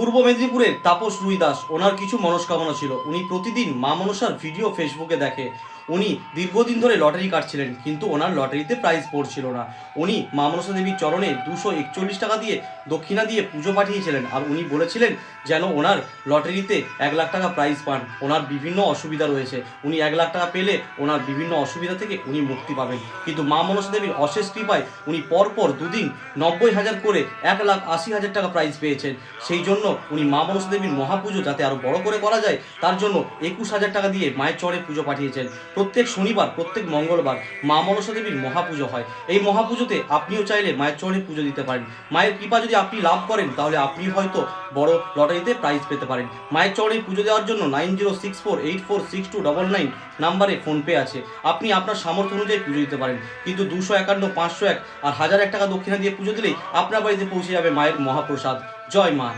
পূর্ব মেদিনীপুরের তাপস রুই দাস ওনার কিছু মনস্কামনা ছিল। উনি প্রতিদিন মা মনসার ভিডিও ফেসবুকে দেখে। উনি দীর্ঘদিন ধরে লটারি কাটছিলেন, কিন্তু ওনার লটারিতে প্রাইজ পড়ছিল না। উনি মা মনসা দেবীর চরণে দুশো একচল্লিশ টাকা দিয়ে দক্ষিণা দিয়ে পুজো পাঠিয়েছিলেন আর উনি বলেছিলেন যেন ওনার লটারিতে এক লাখ টাকা প্রাইজ পান। ওনার বিভিন্ন অসুবিধা রয়েছে। উনি এক লাখ টাকা পেলে ওনার বিভিন্ন অসুবিধা থেকে উনি মুক্তি পাবেন। কিন্তু মা মনসা দেবীর অশেষ কৃপায় উনি পরপর দুদিন নব্বই হাজার করে এক লাখ আশি হাজার টাকা প্রাইজ পেয়েছেন। সেই জন্য উনি মা মনসা দেবীর মহাপুজো যাতে আরও বড় করে করা যায়, তার জন্য একুশ হাজার টাকা দিয়ে মায়ের চরে পুজো পাঠিয়েছেন। প্রত্যেক শনিবার, প্রত্যেক মঙ্গলবার মা মনসা দেবীর মহাপুজো হয়। এই মহাপুজোতে আপনিও চাইলে মায়ের চরণে পুজো দিতে পারেন। মায়ের কৃপা যদি আপনি লাভ করেন, তাহলে আপনি হয়তো বড় লটারিতে প্রাইজ পেতে পারেন। মায়ের চরণে পুজো দেওয়ার জন্য nine zero six four eight four six two double nine নাম্বারে ফোনপে আছে। আপনি আপনার সামর্থ্য অনুযায়ী পুজো দিতে পারেন। কিন্তু দুশো একান্ন, পাঁচশো এক আর হাজার এক টাকা দক্ষিণা দিয়ে পুজো দিলেই আপনার বাড়িতে পৌঁছে যাবে মায়ের মহাপ্রসাদ। জয় মা।